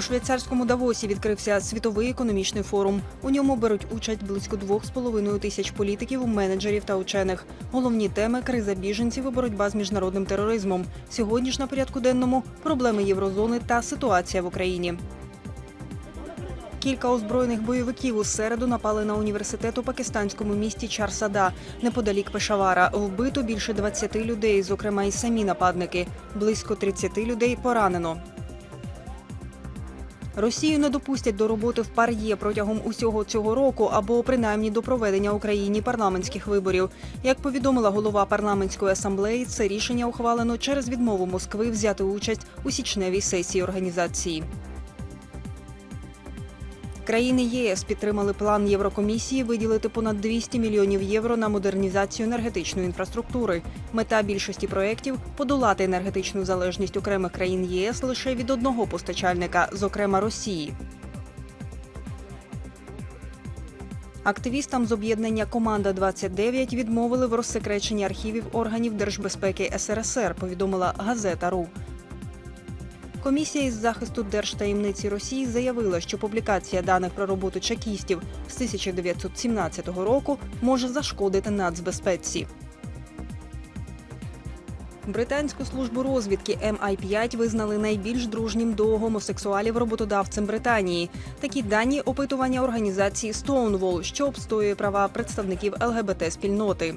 швейцарському Давосі відкрився світовий економічний форум. У ньому беруть участь близько 2,5 тисяч політиків, менеджерів та учених. Головні теми криза біженців і боротьба з міжнародним тероризмом. Сьогодні ж на порядку денному проблеми єврозони та ситуація в Україні. Кілька озброєних бойовиків у середу напали на університет у пакистанському місті Чарсада, неподалік Пешавара. Вбито більше 20 людей, зокрема й самі нападники. Близько 30 людей поранено. Росію не допустять до роботи в пар'є протягом усього цього року або принаймні до проведення Україні парламентських виборів. Як повідомила голова парламентської асамблеї, це рішення ухвалено через відмову Москви взяти участь у січневій сесії організації. Країни ЄС підтримали план Єврокомісії виділити понад 200 мільйонів євро на модернізацію енергетичної інфраструктури. Мета більшості проєктів – подолати енергетичну залежність окремих країн ЄС лише від одного постачальника, зокрема Росії. Активістам з об'єднання Команда 29 відмовили в розсекреченні архівів органів держбезпеки СРСР. Повідомила газета РУ. Комісія із захисту держтаємниці Росії заявила, що публікація даних про роботу чекістів з 1917 року може зашкодити нацбезпеці. Британську службу розвідки MI5 визнали найбільш дружнім до гомосексуалів роботодавцем Британії. Такі дані опитування організації Stonewall, що обстоює права представників ЛГБТ спільноти.